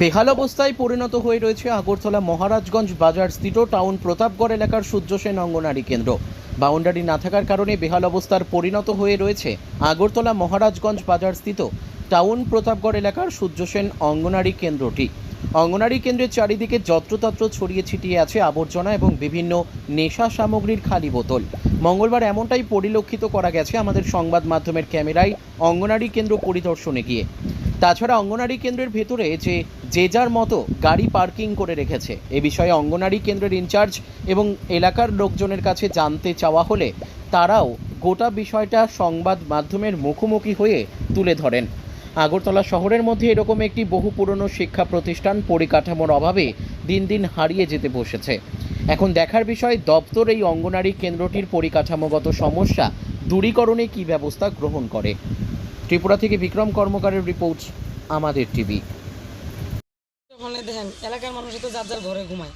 বেহাল অবস্থায় পরিণত হয়ে রয়েছে আগরতলা মহারাজগঞ্জ বাজার স্থিত টাউন প্রতাপগড় এলাকার সূর্য সেন অঙ্গনারী কেন্দ্র। বাউন্ডারি না থাকার কারণে বেহাল অবস্থার পরিণত হয়ে রয়েছে আগরতলা মহারাজগঞ্জ বাজার স্থিত টাউন প্রতাপগড় এলাকার সূর্য সেন অঙ্গনারী কেন্দ্রটি। অঙ্গনারী কেন্দ্রের চারিদিকে যত্রতত্র ছড়িয়ে ছিটিয়ে আছে আবর্জনা এবং বিভিন্ন নেশা সামগ্রীর খালি বোতল। মঙ্গলবার এমনটাই পরিলক্ষিত করা গেছে আমাদের সংবাদ মাধ্যমের ক্যামেরায় অঙ্গনারী কেন্দ্র পরিদর্শনে গিয়ে। তাছাড়া অঙ্গনারী কেন্দ্রের ভেতরে যে যে যার মতো গাড়ি পার্কিং করে রেখেছে, এ বিষয়ে অঙ্গনারী কেন্দ্রের ইনচার্জ এবং এলাকার লোকজনের কাছে জানতে চাওয়া হলে তারাও গোটা বিষয়টা সংবাদ মাধ্যমের মুখোমুখি হয়ে তুলে ধরেন। আগরতলা শহরের মধ্যে এরকম একটি বহু পুরনো শিক্ষা প্রতিষ্ঠান পরিকাঠামোর অভাবে দিন দিন হারিয়ে যেতে বসেছে। এখন দেখার বিষয়, দপ্তর এই অঙ্গনারী কেন্দ্রটির পরিকাঠামোগত সমস্যা, দূরীকরণে কী ব্যবস্থা গ্রহণ করে? ত্রিপুরা থেকে বিক্রম কর্মকারের রিপোর্ট আমাদের টিভি। দেখেন, এলাকার মানুষ তো যার যার ঘরে ঘুমায়।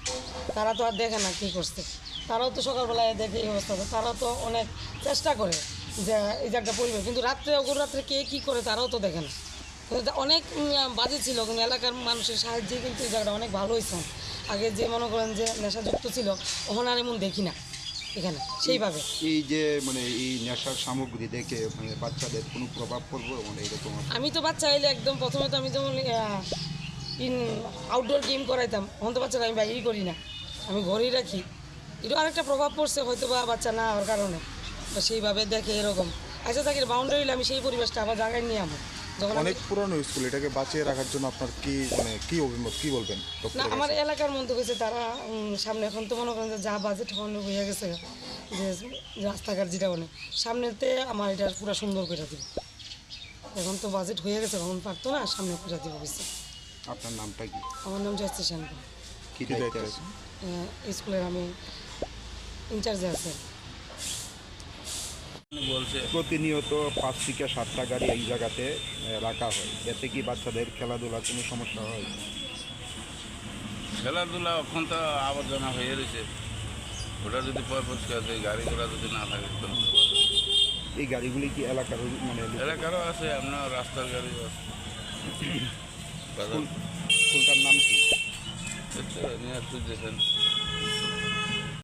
তারা তো আর দেখে না কী করছে। তারাও তো সকালবেলায় দেখে এই অবস্থা। তারা তো অনেক চেষ্টা করে যে এই যে একটা পরিবেশ। কিন্তু রাত্রে অগুর রাত্রে কে কী করে তারাও তো দেখে না। অনেক বাজে ছিল, কিন্তু এলাকার মানুষের সাহায্যে কিন্তু এই জায়গাটা অনেক ভালো হয়েছে। আগে যে মনে করেন যে নেশাযুক্ত ছিল, ওখানে আর এমন দেখি না। এখানে সেইভাবে। এই যে মানে এই নেশার সামগ্রী দেখে মানে বাচ্চাদের কোনো প্রভাব পড়বে? মানে এরকম আমি তো বাচ্চা হইলে একদম প্রথমে তো আমি যেমন ইন আউটডোর গেম করাইতাম। এখন তো বাচ্চারা আমি বাইরেই করি না। আমি ঘরেই রাখি। এটা আরেকটা প্রভাব পড়ছে হয়তো বা বাচ্চা না হওয়ার কারণে। সেইভাবে দেখে এরকম। আচ্ছা থাকি বাউন্ডারি হলে আমি সেই পরিবেশটা আবার জায়গায় নিয়ে আমো যখন আমি- অনেক পুরনো স্কুল এটাকে বাঁচিয়ে রাখার জন্য আপনার কি মানে কি অভিমত কি বলবেন না আমার এলাকার মধ্যে হয়েছে তারা সামনে এখন তো মনে করেন যে যা বাজেট হয়ে গেছে যে রাস্তাঘাট যেটা বলে সামনেতে আমার এটা পুরো সুন্দর করে দিব। এখন তো বাজেট হয়ে গেছে এখন পারতো না সামনে করে দিব আপনার নামটা কি? আমার নাম জয়শ্রী সেনকর কি? স্কুলের আমি ইনচার্জে আছে। প্রতিনিয়ত পাঁচ থেকে সাতটা গাড়ি এই জায়গাতে রাখা হয়। এতে কি বাচ্চাদের খেলাধুলার কোনো সমস্যা হয়? খেলাধুলা এখন তো আবর্জনা হয়ে রয়েছে। ওটা যদি পয় পরিষ্কার গাড়ি ঘোড়া যদি না থাকে এই গাড়িগুলি কি এলাকার মানে এলাকারও আছে আপনার রাস্তার গাড়িও আছে। স্কুলটার নাম কি? নিয়ে আসতে